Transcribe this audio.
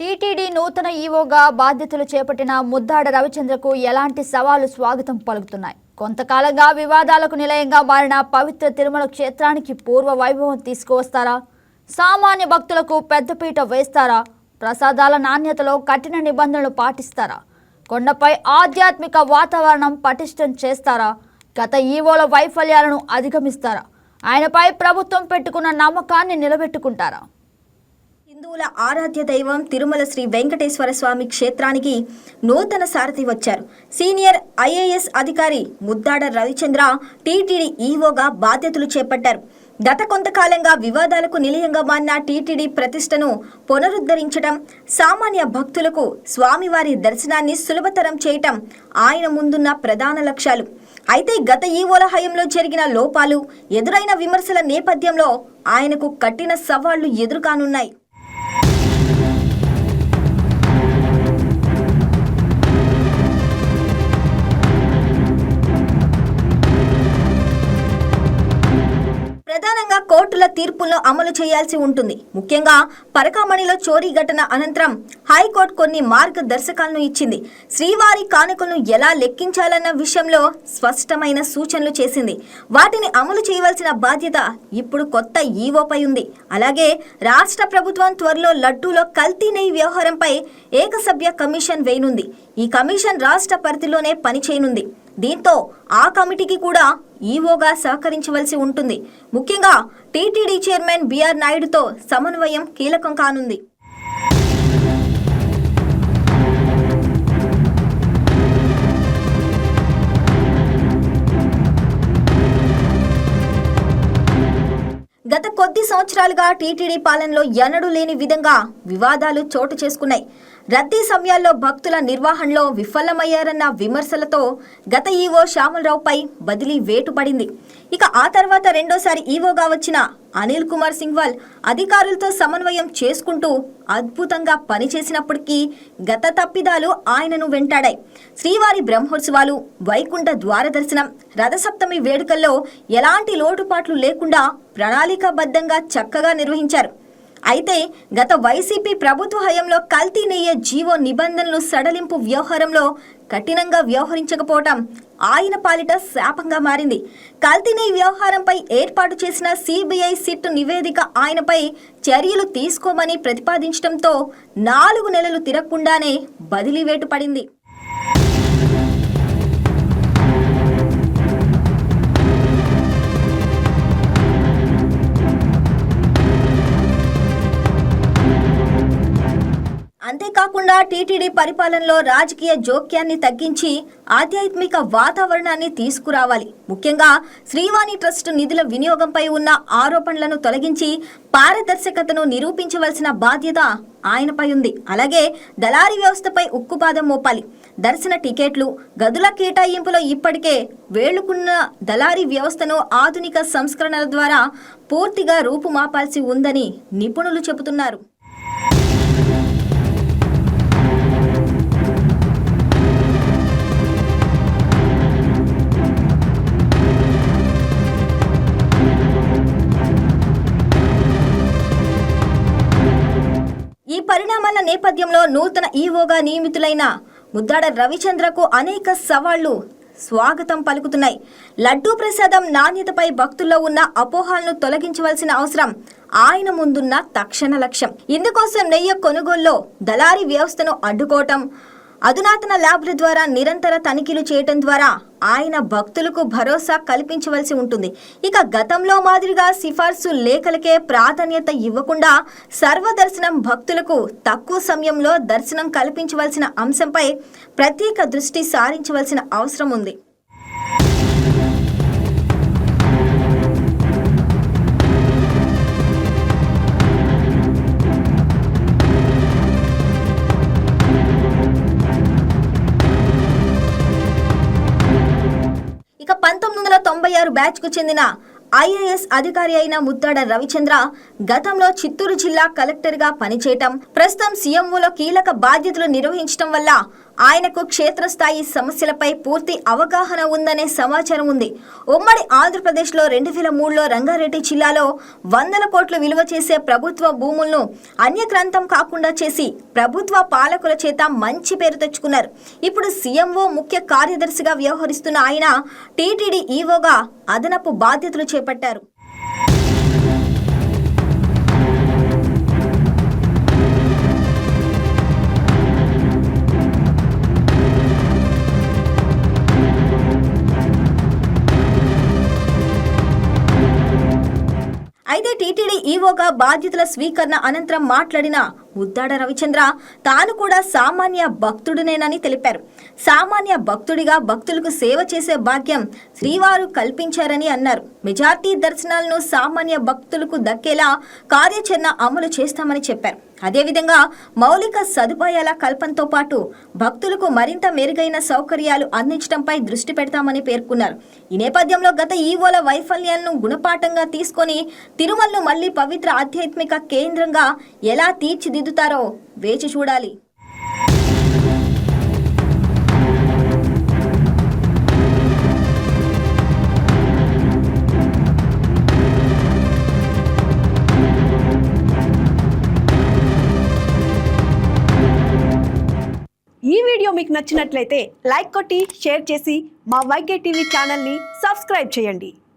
TTD నూతన ఈవోగా బాధ్యతలు చేపట్టిన ముద్దాడ రవిచంద్రకు ఎలాంటి సవాలు స్వాగతం పలుకుతున్నాయి. కొంతకాలంగా వివాదాలకు నిలయంగా మారిన పవిత్ర తిరుమల క్షేత్రానికి పూర్వ వైభవం తీసుకువస్తారా? సామాన్య భక్తులకు పెద్దపీట వేస్తారా? ప్రసాదాల నాణ్యతలో కఠిన నిబంధనలు పాటిస్తారా? కొండపై ఆధ్యాత్మిక వాతావరణం పటిష్టం చేస్తారా? గత ఈవోల వైఫల్యాలను అధిగమిస్తారా? ఆయనపై ప్రభుత్వం పెట్టుకున్న నమ్మకాన్ని నిలబెట్టుకుంటారా? హిందువుల ఆరాధ్య దైవం తిరుమల శ్రీ వెంకటేశ్వర స్వామి క్షేత్రానికి నూతన సారథి వచ్చారు. సీనియర్ ఐఏఎస్ అధికారి ముద్దాడ రవిచంద్ర టీటీడీ ఈవోగా బాధ్యతలు చేపట్టారు. గత కొంతకాలంగా వివాదాలకు నిలయంగా మారిన టీటీడీ ప్రతిష్టను పునరుద్ధరించడం సామాన్య భక్తులకు స్వామివారి దర్శనాన్ని సులభతరం చేయటం ఆయన ముందున్న ప్రధాన లక్ష్యాలు. అయితే గత ఈవోల హయంలో జరిగిన లోపాలు ఎదురైన విమర్శల నేపథ్యంలో ఆయనకు కఠిన సవాళ్ళు ఎదురుకానున్నాయి. తీర్పులను అమలు చేయాల్సి ఉంటుంది. ముఖ్యంగా పరకామణిలో చోరీ ఘటన అనంతరం హైకోర్టు కొన్ని మార్గదర్శకాలను ఇచ్చింది. శ్రీవారి కానుకలను ఎలా లెక్కించాలన్న విషయంలో స్పష్టమైన సూచనలు చేసింది. వాటిని అమలు చేయవలసిన బాధ్యత ఇప్పుడు కొత్త ఈవోపై ఉంది. అలాగే రాష్ట్ర ప్రభుత్వం త్వరలో లడ్డూలో కల్తీ నెయ్యి వ్యవహారంపై ఏకసభ్య కమిషన్ వేయనుంది. ఈ కమిషన్ రాష్ట్ర పరిధిలోనే పనిచేయనుంది. దీంతో ఆ కమిటీకి కూడా ఈవోగా సహకరించవలసి ఉంటుంది. ముఖ్యంగా టీటీడీ చైర్మన్ బిఆర్ నాయుడుతో సమన్వయం కీలకం కానుంది. గత కొద్ది సంవత్సరాలుగా టీటీడీ పాలనలో ఎన్నడూ లేని విధంగా వివాదాలు చోటు చేసుకున్నాయి. రద్దీ సమయాల్లో భక్తుల నిర్వహణలో విఫలమయ్యారన్న విమర్శలతో గత ఈవో శ్యామలరావుపై బదిలీ వేటు పడింది ఇక ఆ తర్వాత రెండోసారి ఈవోగా వచ్చిన అనిల్ కుమార్ సింగ్వాల్ అధికారులతో సమన్వయం చేసుకుంటూ అద్భుతంగా పనిచేసినప్పటికీ గత తప్పిదాలు ఆయనను వెంటాడాయి. శ్రీవారి బ్రహ్మోత్సవాలు వైకుంఠ ద్వార దర్శనం రథసప్తమి వేడుకల్లో ఎలాంటి లోటుపాట్లు లేకుండా ప్రణాళికాబద్ధంగా చక్కగా నిర్వహించారు. అయితే గత వైసీపీ ప్రభుత్వ హయంలో కల్తీ నెయ్యే జీవో నిబంధనలు సడలింపు వ్యవహారంలో కఠినంగా వ్యవహరించకపోవటం ఆయన పాలిట శాపంగా మారింది. కల్తీ నెయ్యి వ్యవహారంపై ఏర్పాటు చేసిన సిబిఐ సిట్ నివేదిక ఆయనపై చర్యలు తీసుకోమని ప్రతిపాదించడంతో నాలుగు నెలలు తిరగకుండానే బదిలీ వేటు పడింది. అంతేకాకుండా టీటీడీ పరిపాలనలో రాజకీయ జోక్యాన్ని తగ్గించి ఆధ్యాత్మిక వాతావరణాన్ని తీసుకురావాలి. ముఖ్యంగా శ్రీవాణి ట్రస్ట్ నిధుల వినియోగంపై ఉన్న ఆరోపణలను తొలగించి పారదర్శకతను నిరూపించవలసిన బాధ్యత ఆయనపై ఉంది. అలాగే దళారీ వ్యవస్థపై ఉక్కుపాదం మోపాలి. దర్శన టికెట్లు గదుల కేటాయింపులో ఇప్పటికే వేళ్ళుకున్న దళారీ వ్యవస్థను ఆధునిక సంస్కరణల ద్వారా పూర్తిగా రూపుమాపాల్సి ఉందని నిపుణులు చెబుతున్నారు. పరిణామాల నేపథ్యంలో నూతన ఈవోగా నియమితులైన ముద్దాడ రవిచంద్రకు అనేక సవాళ్ళు స్వాగతం పలుకుతున్నాయి. లడ్డూ ప్రసాదం నాణ్యతపై భక్తుల్లో ఉన్న అపోహాలను తొలగించవలసిన అవసరం ఆయన ముందున్న తక్షణ లక్ష్యం. ఇందుకోసం నెయ్యి కొనుగోలులో దళారీ వ్యవస్థను అడ్డుకోవటం అధునాతన ల్యాబ్ల ద్వారా నిరంతర తనిఖీలు చేయటం ద్వారా ఆయన భక్తులకు భరోసా కల్పించవలసి ఉంటుంది. ఇక గతంలో మాదిరిగా సిఫార్సు లేఖలకే ప్రాధాన్యత ఇవ్వకుండా సర్వదర్శనం భక్తులకు తక్కువ సమయంలో దర్శనం కల్పించవలసిన అంశంపై ప్రత్యేక దృష్టి సారించవలసిన అవసరం ఉంది. పంతొమ్మిది వందల తొంభై ఆరు బ్యాచ్కు చెందిన ఐఏఎస్ అధికారి అయిన ముద్దాడ రవిచంద్ర గతంలో చిత్తూరు జిల్లా కలెక్టర్గా పనిచేయటం ప్రస్తుతం సీఎంఓలో కీలక బాధ్యతలు నిర్వహించడం వల్ల ఆయనకు క్షేత్రస్థాయి సమస్యలపై పూర్తి అవగాహన ఉందనే సమాచారం ఉంది. ఉమ్మడి ఆంధ్రప్రదేశ్లో రెండు వేల మూడులో రంగారెడ్డి జిల్లాలో వందల కోట్లు విలువ చేసే ప్రభుత్వ భూములను అన్యగ్రంథం కాకుండా చేసి ప్రభుత్వ పాలకుల చేత మంచి పేరు తెచ్చుకున్నారు. ఇప్పుడు సీఎంఓ ముఖ్య కార్యదర్శిగా వ్యవహరిస్తున్న ఆయన టీటీడీ ఈవోగా అదనపు బాధ్యతలు చేపట్టారు. అయితే టీటీడీ ఈవోగా బాధ్యతల స్వీకరణ అనంతరం మాట్లాడిన ఉద్దాడ రవిచంద్ర. తాను కూడా సామాన్య భక్తుడినేనని తెలిపారు. సామాన్య భక్తుడిగా భక్తులకు సేవ చేసే భాగ్యం శ్రీవారు కల్పించారని అన్నారు. మెజార్టీ దర్శనాలను సామాన్య భక్తులకు దక్కేలా కార్యాచరణ అమలు చేస్తామని చెప్పారు. అదేవిధంగా మౌలిక సదుపాయాల కల్పనతో పాటు భక్తులకు మరింత మెరుగైన సౌకర్యాలు అందించడంపై దృష్టి పెడతామని పేర్కొన్నారు. ఈ నేపథ్యంలో గత ఈవోల వైఫల్యాలను గుణపాఠంగా తీసుకొని తిరుమలను మళ్ళీ పవిత్ర ఆధ్యాత్మిక కేంద్రంగా ఎలా తీర్చిది తీర్చిదిద్దుతారో వేచి చూడాలి. ఈ వీడియో మీకు నచ్చినట్లయితే లైక్ కొట్టి షేర్ చేసి మా వైకే టీవీ ఛానల్ని సబ్స్క్రైబ్ చేయండి.